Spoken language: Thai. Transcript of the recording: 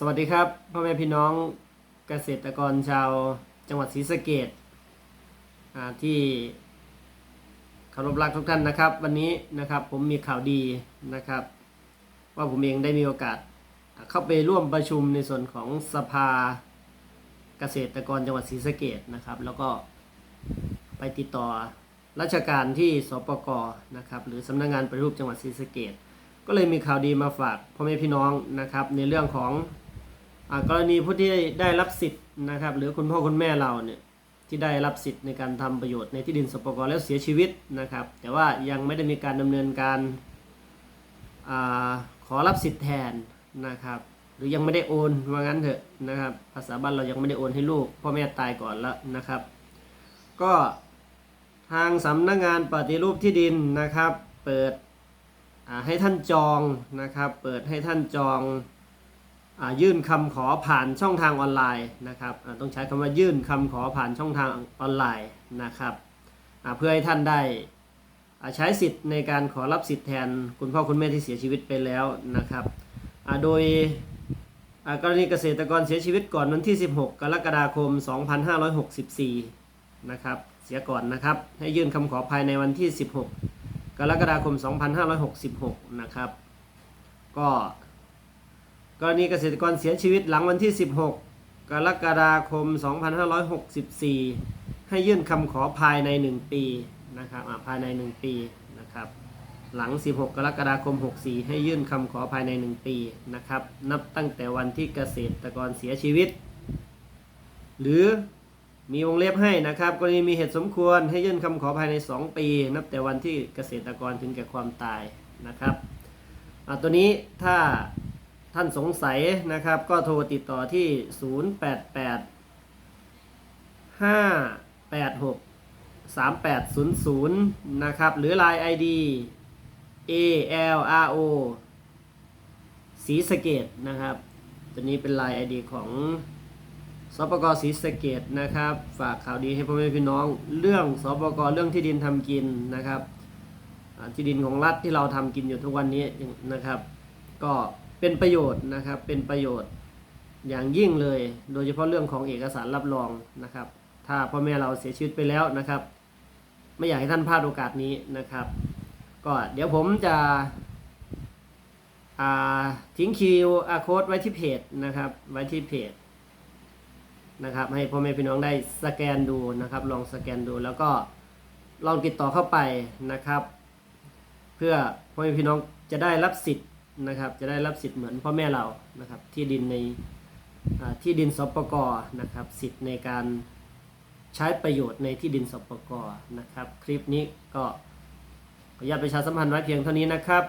สวัสดีครับพ่อแม่พี่น้องเกษตรกรชาวจังหวัดศรีสะเกดที่เคารพรักทุกท่านนะครับ วันนี้นะครับผมมีข่าวดีนะครับ ว่าผมเองได้มีโอกาส เข้าไปร่วมประชุมในส่วนของสภาเกษตรกรจังหวัดศรีสะเกดนะครับ แล้วก็ไปติดต่อราชการที่สปกนะครับ หรือสำนักงานปฏิรูปจังหวัดศรีสะเกดก็เลยมีข่าวดีมาฝากพ่อแม่พี่น้องนะครับ ในเรื่องของ กรณีผู้ที่ได้รับสิทธิ์นะครับ หรือคุณพ่อคุณแม่เราเนี่ยที่ได้รับสิทธิ์ในการทำประโยชน์ในที่ดินสปกรแล้วเสียชีวิตนะครับ แต่ว่ายังไม่ได้มีการดำเนินการอขอรับสิทธิ์แทนนะครับ หรือยังไม่ได้โอนว่างั้นเถอะนะครับ ภาษาบ้านเรายังไม่ได้โอนให้ลูกพ่อแม่ตายก่อนแล้วนะครับ ก็ทางสำนักงานปฏิรูปที่ดินนะครับ เปิดให้ท่านจองนะครับ เปิดให้ท่านจอง ยื่นคำขอผ่านช่องทางออนไลน์นะครับต้องใช้คำว่ายื่นคำขอผ่านช่องทางออนไลน์นะครับเพื่อให้ท่านได้ใช้สิทธิ์ในการขอรับสิทธิ์แทนคุณพ่อคุณแม่ที่เสียชีวิตไปแล้วนะครับโดยกรณีเกษตรกรเสียชีวิตก่อนวันที่ 16 กรกฎาคม 2564 นะครับเสียก่อนนะครับให้ยื่นคำขอภายในวันที่ 16 กรกฎาคม 2566 นะครับก็ กรณีเกษตรกรเสียชีวิตหลังวันที่ 16 กรกฎาคม 2564 ให้ยื่นคำขอภายใน 1 ปีนะครับภายใน 1 ปีนะครับ หลัง 16 กรกฎาคม 64 ให้ยื่นคำขอภายใน 1 ปีนะครับ นับตั้งแต่วันที่เกษตรกรเสียชีวิต หรือมีวงเล็บให้นะครับ กรณีมีเหตุสมควรให้ยื่นคำขอภายใน 2 ปี นับแต่วันที่เกษตรกรถึงแก่ความตายนะครับตัวนี้ถ้า ท่านสงสัยนะครับ ก็โทรติดต่อที่ 088 586 3800 นะครับ หรือ Line ID ALRO สีสะเกตนะครับ ตัวนี้เป็น Line ID ของสปกศรีสะเกดนะครับ ฝากข่าวดีให้พ่อแม่พี่น้อง เรื่องสปกเรื่องที่ดินทำกินนะครับที่ดินของรัฐที่เราทำกินอยู่ทุกวันนี้นะครับ ก็ เป็นประโยชน์นะครับ เป็นประโยชน์อย่างยิ่งเลย โดยเฉพาะเรื่องของเอกสารรับรองนะครับ ถ้าพ่อแม่เราเสียชีวิตไปแล้วนะครับ ไม่อยากให้ท่านพลาดโอกาสนี้นะครับ ก็เดี๋ยวผมจะทิ้งคิวอาโค้ดไว้ที่เพจนะครับ ไว้ที่เพจนะครับ ให้พ่อแม่พี่น้องได้สแกนดูนะครับ ลองสแกนดูแล้วก็ลองติดต่อเข้าไปนะครับ เพื่อพ่อแม่พี่น้องจะได้รับสิทธิ์ นะครับจะได้รับสิทธิ์เหมือนพ่อแม่เรานะครับที่ดินในที่ดินสปกนะครับสิทธิ์ในการใช้ประโยชน์ในที่ดินสปกนะครับ คลิปนี้ก็ขออนุญาตประชาสัมพันธ์ไว้เพียงเท่านี้นะครับ